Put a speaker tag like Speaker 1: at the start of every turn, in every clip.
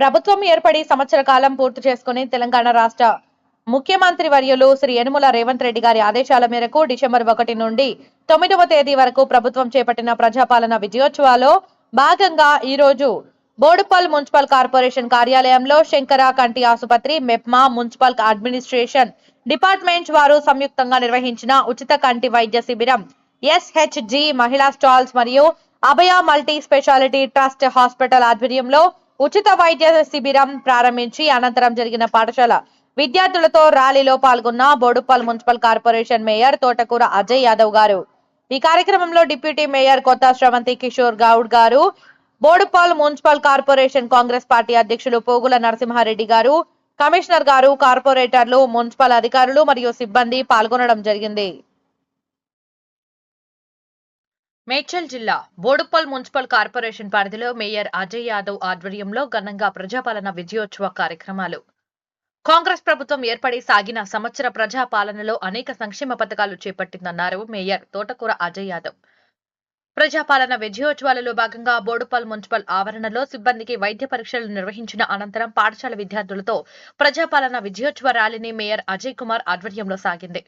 Speaker 1: ప్రభుత్వం ఏర్పడి సంవత్సర కాలం పూర్తి చేసుకుని తెలంగాణ రాష్ట్ర ముఖ్యమంత్రి వర్యులు శ్రీ యనుమల రేవంత్ రెడ్డి గారి ఆదేశాల మేరకు డిసెంబర్ ఒకటి నుండి తొమ్మిదవ తేదీ వరకు ప్రభుత్వం చేపట్టిన ప్రజాపాలన విజయోత్సవాలో భాగంగా ఈ రోజు బోడుపల్ మున్సిపల్ కార్పొరేషన్ కార్యాలయంలో శంకర కంటి ఆసుపత్రి మెప్మా మున్సిపల్ అడ్మినిస్ట్రేషన్ డిపార్ట్మెంట్ వారు సంయుక్తంగా నిర్వహించిన ఉచిత కంటి వైద్య శిబిరం ఎస్హెచ్జి మహిళా స్టాల్స్ మరియు Abhaya multi speciality trust hospital ఆధ్వర్యంలో ఉచిత వైద్య శిబిరం ప్రారంభించి అనంతరం జరిగిన పాఠశాల విద్యార్థులతో ర్యాలీలో పాల్గొన్న బోడుపల్ మున్సిపల్ కార్పొరేషన్ మేయర్ తోటకూర అజయ్ యాదవ్ గారు. ఈ కార్యక్రమంలో డిప్యూటీ మేయర్ కొత్త Sravanthi Kishore Goud garu Boduppal municipal corporation Congress party అధ్యక్షులు పోగుల నరసింహారెడ్డి గారు కమిషనర్ గారు కార్పొరేటర్లు మున్సిపల్ అధికారులు మరియు సిబ్బంది పాల్గొనడం జరిగింది. మేడ్చల్ జిల్లా బోడుప్పల్ మున్సిపల్ కార్పొరేషన్ పరిధిలో మేయర్ అజయ్ యాదవ్ ఆధ్వర్యంలో ఘనంగా ప్రజాపాలన విజయోత్సవ కార్యక్రమాలు. కాంగ్రెస్ ప్రభుత్వం ఏర్పడి సాగిన సంవత్సర ప్రజాపాలనలో అనేక సంక్షేమ పథకాలు చేపట్టిందన్నారు మేయర్ తోటకూర అజయ్ యాదవ్. ప్రజాపాలన విజయోత్సవాలలో భాగంగా బోడుపల్ మున్సిపల్ ఆవరణలో సిబ్బందికి వైద్య పరీక్షలు నిర్వహించిన అనంతరం పాఠశాల విద్యార్థులతో ప్రజాపాలన విజయోత్సవ ర్యాలీని మేయర్ అజయ్ కుమార్ ఆధ్వర్యంలో సాగింది.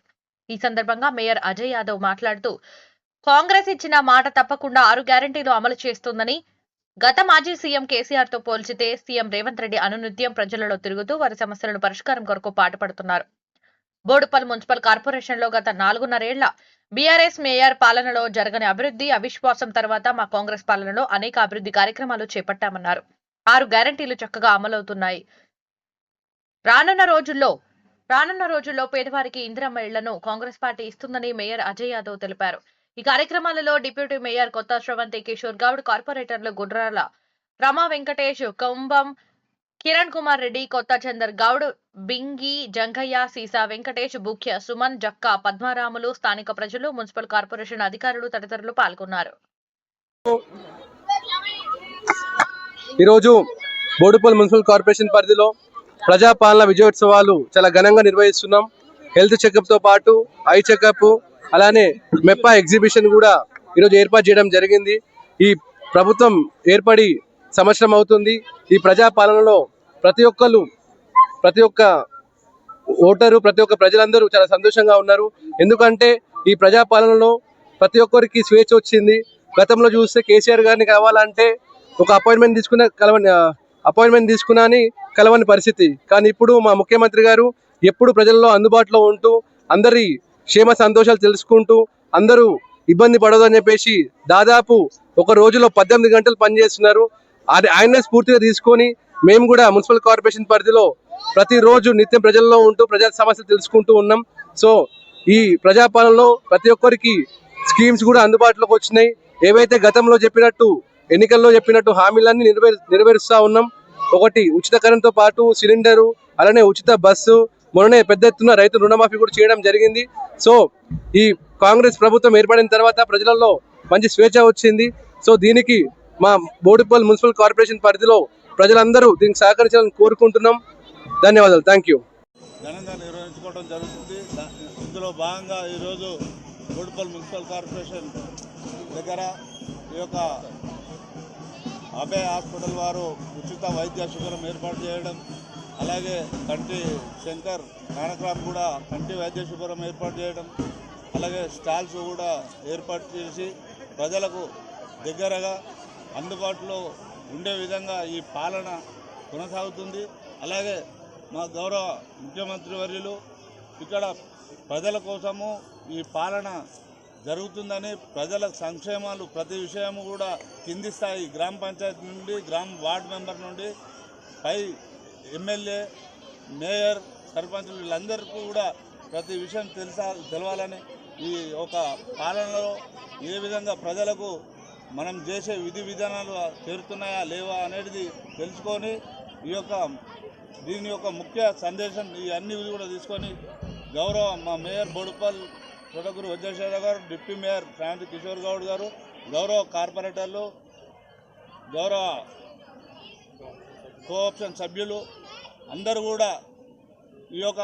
Speaker 1: ఈ సందర్భంగా మేయర్ అజయ్ యాదవ్ మాట్లాడుతూ కాంగ్రెస్ ఇచ్చిన మాట తప్పకుండా ఆరు గ్యారంటీలు అమలు చేస్తుందని గత మాజీ సీఎం కేసీఆర్తో పోల్చితే సీఎం రేవంత్ రెడ్డి అనునిత్యం ప్రజలలో తిరుగుతూ వారి సమస్యలను పరిష్కారం కొరకు పాటుపడుతున్నారు. బోడుపల్ మున్సిపల్ కార్పొరేషన్లో గత నాలుగున్నరేళ్ళ బీఆర్ఎస్ మేయర్ పాలనలో జరగని అభివృద్ధి అవిశ్వాసం తర్వాత మా కాంగ్రెస్ పాలనలో అనేక అభివృద్ధి కార్యక్రమాలు చేపట్టామన్నారు. ఆరు గ్యారంటీలు చక్కగా అమలవుతున్నాయి. రానున్న రోజుల్లో రానున్న రోజుల్లో పేదవారికి ఇందిరమ్మ ఇళ్ళను కాంగ్రెస్ పార్టీ ఇస్తుందని మేయర్ అజయ్ యాదవ్ తెలిపారు. ఈ కార్యక్రమాలలో డిప్యూటీ మేయర్ కొత్త శ్రవంతి కిషోర్ గౌడ్ కార్పొరేటర్లు గుడ్రాల రమా వెంకటేష్ కుంభం కిరణ్ కుమార్ రెడ్డి కొత్త చందర్ గౌడ్ బింగి జంగయ్య సీసా వెంకటేష్ బుఖ్య సుమన్ జక్క పద్మారాములు స్థానిక ప్రజలు మున్సిపల్ కార్పొరేషన్ అధికారులు తదితరులు పాల్గొన్నారు.
Speaker 2: ఈరోజు బోడుపల్ మున్సిపల్ కార్పొరేషన్ పరిధిలో ప్రజాపాలన విజయోత్సవాలు చాలా ఘనంగా నిర్వహిస్తున్నాం. హెల్త్ చెకప్తో పాటు ఐ చెకప్ అలానే మెప్పా ఎగ్జిబిషన్ కూడా ఈరోజు ఏర్పాటు చేయడం జరిగింది. ఈ ప్రభుత్వం ఏర్పడి సంవత్సరం అవుతుంది. ఈ ప్రజాపాలనలో ప్రతి ఒక్కరు ప్రతి ఒక్క ఓటరు ప్రతి ఒక్క ప్రజలందరూ చాలా సంతోషంగా ఉన్నారు. ఎందుకంటే ఈ ప్రజాపాలనలో ప్రతి ఒక్కరికి స్వేచ్ఛ వచ్చింది. గతంలో చూస్తే కేసీఆర్ గారిని కావాలంటే ఒక అపాయింట్మెంట్ తీసుకున్న కలవని అపాయింట్మెంట్ తీసుకున్నా అని కలవని పరిస్థితి. కానీ ఇప్పుడు మా ముఖ్యమంత్రి గారు ఎప్పుడు ప్రజల్లో అందుబాటులో ఉంటూ అందరి క్షేమ సంతోషాలు తెలుసుకుంటూ అందరూ ఇబ్బంది పడదు అని చెప్పేసి దాదాపు ఒక రోజులో పద్దెనిమిది గంటలు పనిచేస్తున్నారు. అది ఆయనే స్ఫూర్తిగా తీసుకొని మేము కూడా మున్సిపల్ కార్పొరేషన్ పరిధిలో ప్రతిరోజు నిత్యం ప్రజల్లో ఉంటూ ప్రజా సమస్యలు తెలుసుకుంటూ ఉన్నాం. సో ఈ ప్రజాపాలనలో ప్రతి ఒక్కరికి స్కీమ్స్ కూడా అందుబాటులోకి వచ్చినాయి. ఏవైతే గతంలో చెప్పినట్టు ఎన్నికల్లో చెప్పినట్టు హామీలన్నీ నెరవేరు నెరవేరుస్తూ ఉన్నాం. ఒకటి ఉచిత కరెంట్తో పాటు సిలిండరు అలానే ఉచిత బస్సు మొన్ననే పెద్ద ఎత్తున రైతు రుణమాఫీ కూడా చేయడం జరిగింది. సో ఈ కాంగ్రెస్ ప్రభుత్వం ఏర్పడిన తర్వాత ప్రజలలో మంచి స్వేచ్ఛ వచ్చింది. సో దీనికి మా బోడిపల్ మున్సిపల్ కార్పొరేషన్ పరిధిలో ప్రజలందరూ దీనికి సహకరించాలని కోరుకుంటున్నాం. ధన్యవాదాలు. Thank you.
Speaker 3: ఘనంగా నిర్వహించుకోవడం జరుగుతుంది. ఇందులో భాగంగా ఈరోజు బోడిపల్ మున్సిపల్ కార్పొరేషన్ దగ్గర ఈ యొక్క అభయ హాస్పిటల్ వారు ఉచిత వైద్య శిబిరం ఏర్పాటు చేయడం అలాగే కంటి శంకర్ నానక్రామ్ కూడా కంటి వైద్య శిబిరం ఏర్పాటు చేయడం అలాగే స్టాల్స్ కూడా ఏర్పాటు చేసి ప్రజలకు దగ్గరగా అందుబాటులో ఉండే విధంగా ఈ పాలన కొనసాగుతుంది. అలాగే మా గౌరవ ముఖ్యమంత్రి వర్యులు ఇక్కడ ప్రజల కోసము ఈ పాలన జరుగుతుందని ప్రజల సంక్షేమాలు ప్రతి విషయము కూడా కింది స్థాయి గ్రామ పంచాయతీ నుండి గ్రామ వార్డు మెంబర్ నుండి పై ఎమ్మెల్యే మేయర్ సర్పంచులు వీళ్ళందరికీ కూడా ప్రతి విషయం తెలుసా తెలవాలని ఈ ఒక పాలనలో ఏ విధంగా ప్రజలకు మనం చేసే విధి విధానాలు చేరుతున్నాయా లేవా అనేది తెలుసుకొని ఈ యొక్క దీని యొక్క ముఖ్య సందేశం ఈ అన్ని కూడా తీసుకొని గౌరవ మా mayor బొడుపల్ Thotaguru Vajrasekhara garu deputy mayor Shanti Kishore Goud garu గౌరవ కార్పొరేటర్లు గౌరవ కోఆప్షన్ సభ్యులు అందరూ కూడా ఈ యొక్క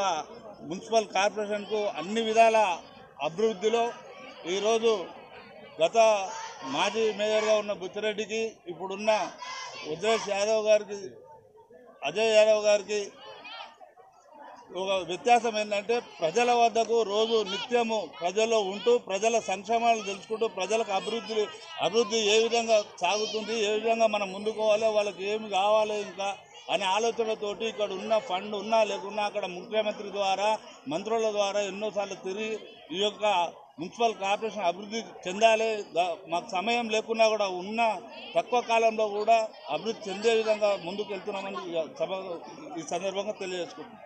Speaker 3: మున్సిపల్ కార్పొరేషన్కు అన్ని విధాల అభివృద్ధిలో ఈరోజు గత మాజీ మేయర్గా ఉన్న బుచ్చిరెడ్డికి ఇప్పుడున్న ఉద్రేష్ యాదవ్ గారికి అజయ్ యాదవ్ గారికి ఒక వ్యత్యాసం ఏంటంటే ప్రజల వద్దకు రోజు నిత్యము ప్రజల్లో ఉంటూ ప్రజల సంక్షేమాలు తెలుసుకుంటూ ప్రజలకు అభివృద్ధి అభివృద్ధి ఏ విధంగా సాగుతుంది ఏ విధంగా మనం ముందుకోవాలి వాళ్ళకి ఏమి కావాలి ఇంకా అనే ఆలోచనతోటి ఇక్కడ ఉన్న ఫండ్ ఉన్నా లేకున్నా అక్కడ ముఖ్యమంత్రి ద్వారా మంత్రుల ద్వారా ఎన్నోసార్లు తిరిగి ఈ యొక్క మున్సిపల్ కార్పొరేషన్ అభివృద్ధి చెందాలి. మాకు సమయం లేకున్నా కూడా ఉన్న తక్కువ కాలంలో కూడా అభివృద్ధి చెందే విధంగా ముందుకు వెళ్తున్నామని సభ ఈ సందర్భంగా తెలియజేసుకుంటున్నాం.